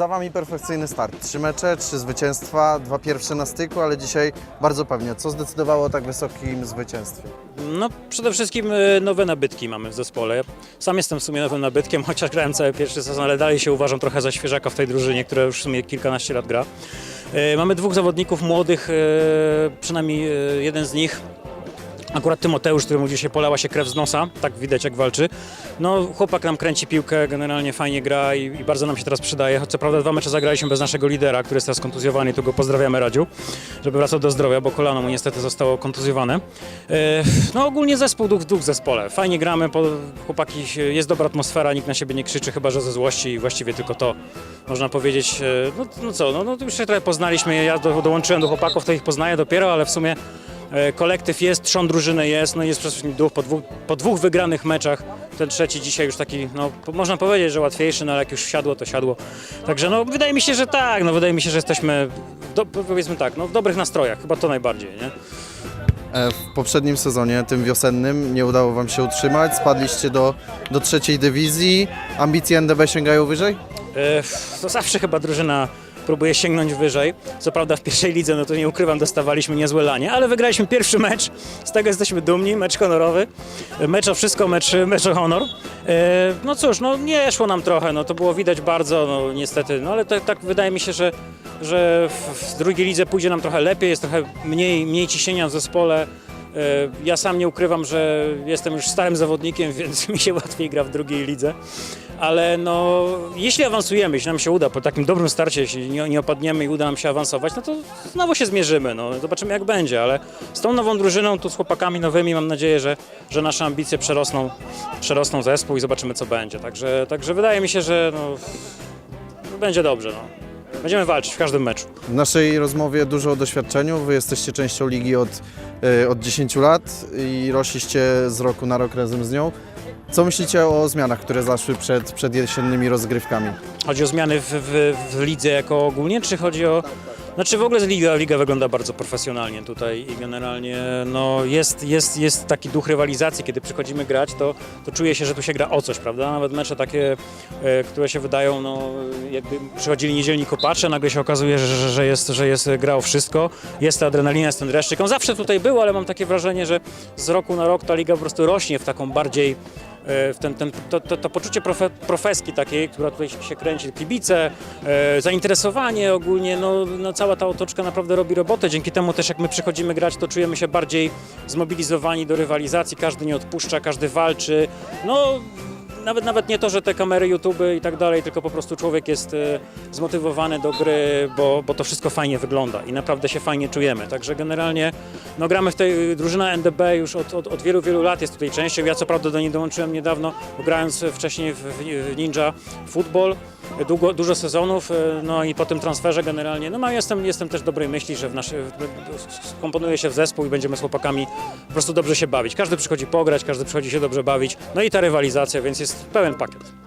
Za Wami perfekcyjny start. Trzy mecze, trzy zwycięstwa, dwa pierwsze na styku, ale dzisiaj bardzo pewnie. Co zdecydowało o tak wysokim zwycięstwie? No przede wszystkim e, nowe nabytki mamy w zespole. Sam jestem w sumie nowym nabytkiem, chociaż grałem cały pierwszy sezon, ale dalej się uważam trochę za świeżaka w tej drużynie, która już w sumie kilkanaście lat gra. E, Mamy dwóch zawodników młodych, e, przynajmniej jeden z nich Akurat Tymoteusz, któremu dzisiaj polała się krew z nosa, tak widać jak walczy. No chłopak nam kręci piłkę, generalnie fajnie gra i, i bardzo nam się teraz przydaje. Co prawda dwa mecze zagraliśmy bez naszego lidera, który jest teraz kontuzjowany tu go pozdrawiamy Radziu, żeby wracał do zdrowia, bo kolano mu niestety zostało kontuzjowane. E, no ogólnie zespół duch w duch zespole. Fajnie gramy, po, chłopaki, się- jest dobra atmosfera, nikt na siebie nie krzyczy, chyba że ze złości i właściwie tylko to można powiedzieć. E, no, no co, no, no już się trochę poznaliśmy, ja do, dołączyłem do chłopaków, to ich poznaję dopiero, ale w sumie Kolektyw jest, trzon drużyny jest, no i jest przede wszystkim duch po dwóch, po dwóch wygranych meczach. Ten trzeci dzisiaj już taki, no można powiedzieć, że łatwiejszy, no ale jak już siadło, to siadło. Także no wydaje mi się, że tak, no wydaje mi się, że jesteśmy, do, powiedzmy tak, no w dobrych nastrojach, chyba to najbardziej, nie? E, W poprzednim sezonie, tym wiosennym, nie udało Wam się utrzymać. Spadliście do, do trzeciej dywizji. Ambicje NDB sięgają wyżej? E, To zawsze chyba drużyna próbuje sięgnąć wyżej. Co prawda w pierwszej lidze, no to nie ukrywam, dostawaliśmy niezłe lanie, ale wygraliśmy pierwszy mecz, z tego jesteśmy dumni, mecz honorowy. Mecz o wszystko, mecz, mecz o honor. E, No cóż, no nie szło nam trochę, no to było widać bardzo, no niestety, no ale tak, tak wydaje mi się, że, że w drugiej lidze pójdzie nam trochę lepiej, jest trochę mniej, mniej ciśnienia w zespole. E, Ja sam nie ukrywam, że jestem już starym zawodnikiem, więc mi się łatwiej gra w drugiej lidze. Ale no, jeśli awansujemy, jeśli nam się uda, po takim dobrym starcie, jeśli nie, nie opadniemy i uda nam się awansować, no to znowu się zmierzymy, no, zobaczymy jak będzie, ale z tą nową drużyną, tu z chłopakami nowymi, mam nadzieję, że, że nasze ambicje przerosną, przerosną zespół i zobaczymy co będzie. Także, także wydaje mi się, że no, będzie dobrze. No. Będziemy walczyć w każdym meczu. W naszej rozmowie dużo o doświadczeniu. Wy jesteście częścią ligi od, e, od 10 lat i rośliście z roku na rok razem z nią. Co myślicie o zmianach, które zaszły przed, przed jesiennymi rozgrywkami? Chodzi o zmiany w, w, w lidze jako ogólnie, czy chodzi o... Znaczy w ogóle liga, liga wygląda bardzo profesjonalnie tutaj i generalnie no, jest, jest, jest taki duch rywalizacji, kiedy przychodzimy grać, to, to czuje się, że tu się gra o coś, prawda? Nawet mecze takie, e, które się wydają, no jakby przychodzili niedzielni kopacze, nagle się okazuje, że, że, jest, że jest gra o wszystko, jest ta adrenalina, jest ten dreszczyk. On zawsze tutaj był, ale mam takie wrażenie, że z roku na rok ta liga po prostu rośnie w taką bardziej ten, ten, to, to, to poczucie profe, profeski takiej, która tutaj się kręci, kibice, e, zainteresowanie ogólnie, no, no cała ta otoczka naprawdę robi robotę. Dzięki temu też jak my przychodzimy grać, to czujemy się bardziej zmobilizowani do rywalizacji, każdy nie odpuszcza, każdy walczy. No nawet, nawet nie to, że te kamery, YouTube i tak dalej, tylko po prostu człowiek jest e, zmotywowany do gry, bo, bo to wszystko fajnie wygląda i naprawdę się fajnie czujemy. Także generalnie no, gramy w tej drużyna NDB już od, od, od wielu, wielu lat jest tutaj częścią. Ja co prawda do niej dołączyłem niedawno, grając wcześniej w, w Ninja Football, długo, dużo sezonów, e, no i po tym transferze generalnie, no, no jestem, jestem też dobrej myśli, że w naszy, skomponuje się w zespół i będziemy z chłopakami po prostu dobrze się bawić. Każdy przychodzi pograć, każdy przychodzi się dobrze bawić, no i ta rywalizacja, więc jest pełen pakiet.